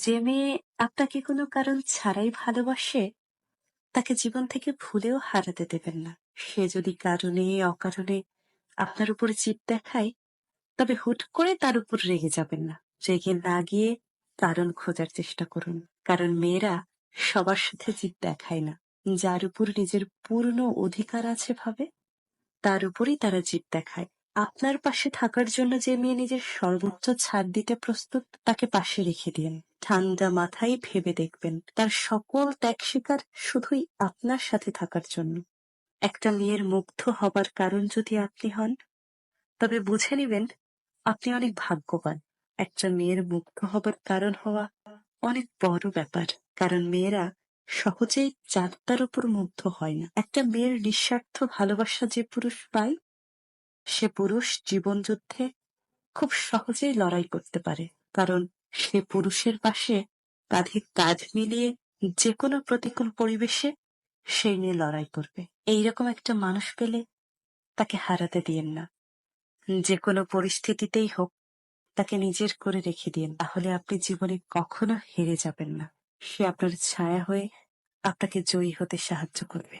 যে মেয়ে আপনাকে কোনো কারণ ছাড়াই ভালোবাসে, তাকে জীবন থেকে ভুলেও হারাতে দেবেন না। সে যদি কারণে, অকারণে আপনার উপর জিদ দেখায়, তবে হুট করে তার উপর রেগে যাবেন না। রেগে না গিয়ে কারণ খোঁজার চেষ্টা করুন। কারণ মেয়েরা সবার সাথে জিদ দেখায় না। যার উপর নিজের পূর্ণ অধিকার আছে ভাবে, তার উপরই তারা জিদ দেখায়। আপনার পাশে থাকার জন্য যে মেয়ে নিজের সর্বোচ্চ ছাড় দিতে প্রস্তুত, তাকে পাশে রেখে দিন। ঠান্ডা মাথায় ভেবে দেখবেন, তার সকল ত্যাগ স্বীকার শুধুই আপনার সাথে থাকার জন্য। একটা মেয়ের মুগ্ধ হবার কারণ যদি আপনি হন, তবে বুঝে নেবেন, আপনি অনেক ভাগ্যবান। একটা মেয়ের মুগ্ধ হবার কারণ হওয়া অনেক বড় ব্যাপার, কারণ মেয়েরা সহজেই যাত্রার উপর মুগ্ধ হয় না। একটা মেয়ের নিঃস্বার্থ ভালোবাসা যে পুরুষ পায় সে পুরুষ জীবন যুদ্ধে খুব সহজেই লড়াই করতে পারে, কারণ সে পুরুষের পাশে কাঁধে কাঁধ মিলিয়ে যে কোনো প্রতিকূল পরিবেশে সেই নিয়ে লড়াই করবে। এইরকম একটা মানুষ পেলে তাকে হারাতে দিয়েন না। যে কোনো পরিস্থিতিতেই হোক, তাকে নিজের করে রেখে দিন তাহলে আপনি জীবনে কখনো হেরে যাবেন না। সে আপনার ছায়া হয়ে আপনাকে জয়ী হতে সাহায্য করবে।